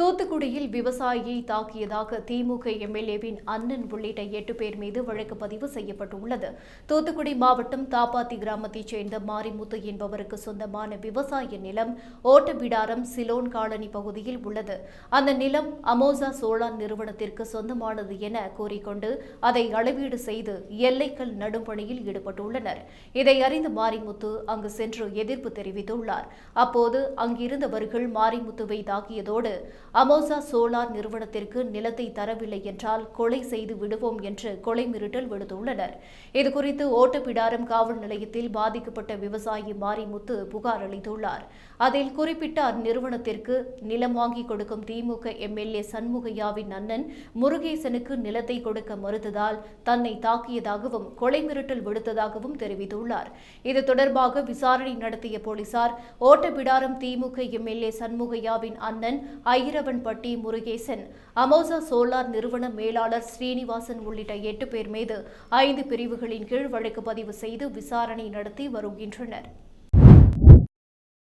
தூத்துக்குடியில் விவசாயியை தாக்கியதாக திமுக எம்எல்ஏவின் அண்ணன் உள்ளிட்ட எட்டு பேர் மீது வழக்கு பதிவு செய்யப்பட்டுள்ளது. தூத்துக்குடி மாவட்டம் தாப்பாத்தி கிராமத்தைச் சேர்ந்த மாரிமுத்து என்பவருக்கு சொந்தமான விவசாய நிலம் ஓட்டபிடாரம் சிலோன் காலனி பகுதியில் உள்ளது. அந்த நிலம் அமோசா சோழான் நிறுவனத்திற்கு சொந்தமானது என கூறிக்கொண்டு அதை அளவீடு செய்து எல்லைக்கல் நடும் பணியில் ஈடுபட்டுள்ளனர். இதை அறிந்த மாரிமுத்து அங்கு சென்று எதிர்ப்பு தெரிவித்துள்ளார். அப்போது அங்கிருந்தவர்கள் மாரிமுத்துவை தாக்கியதோடு அமோசா சோலார் நிறுவனத்திற்கு நிலத்தை தரவில்லை என்றால் கொலை செய்து விடுவோம் என்று கொலை மிரட்டல் விடுத்துள்ளனர். இதுகுறித்து ஓட்டப்பிடாரம் காவல் நிலையத்தில் பாதிக்கப்பட்ட விவசாயி மாரிமுத்து புகார் அளித்துள்ளார். அதில் குறிப்பிட்ட அந்நிறுவனத்திற்கு நிலம் வாங்கி கொடுக்கும் திமுக எம்எல்ஏ சண்முகையாவின் அண்ணன் முருகேசனுக்கு நிலத்தை கொடுக்க மறுத்ததால் தன்னை தாக்கியதாகவும் கொலை மிரட்டல் விடுத்ததாகவும் தெரிவித்துள்ளார். இது தொடர்பாக விசாரணை நடத்திய போலீசார் ஓட்டபிடாரம் திமுக எம்எல்ஏ சண்முகையாவின் அண்ணன் ஐரவன்பட்டி முருகேசன் அமோசா சோலார் நிறுவன மேலாளர் ஸ்ரீனிவாசன் உள்ளிட்ட எட்டு பேர் மீது ஐந்து பிரிவுகளின் கீழ் வழக்கு பதிவு செய்து விசாரணை நடத்தி வருகின்றனர்.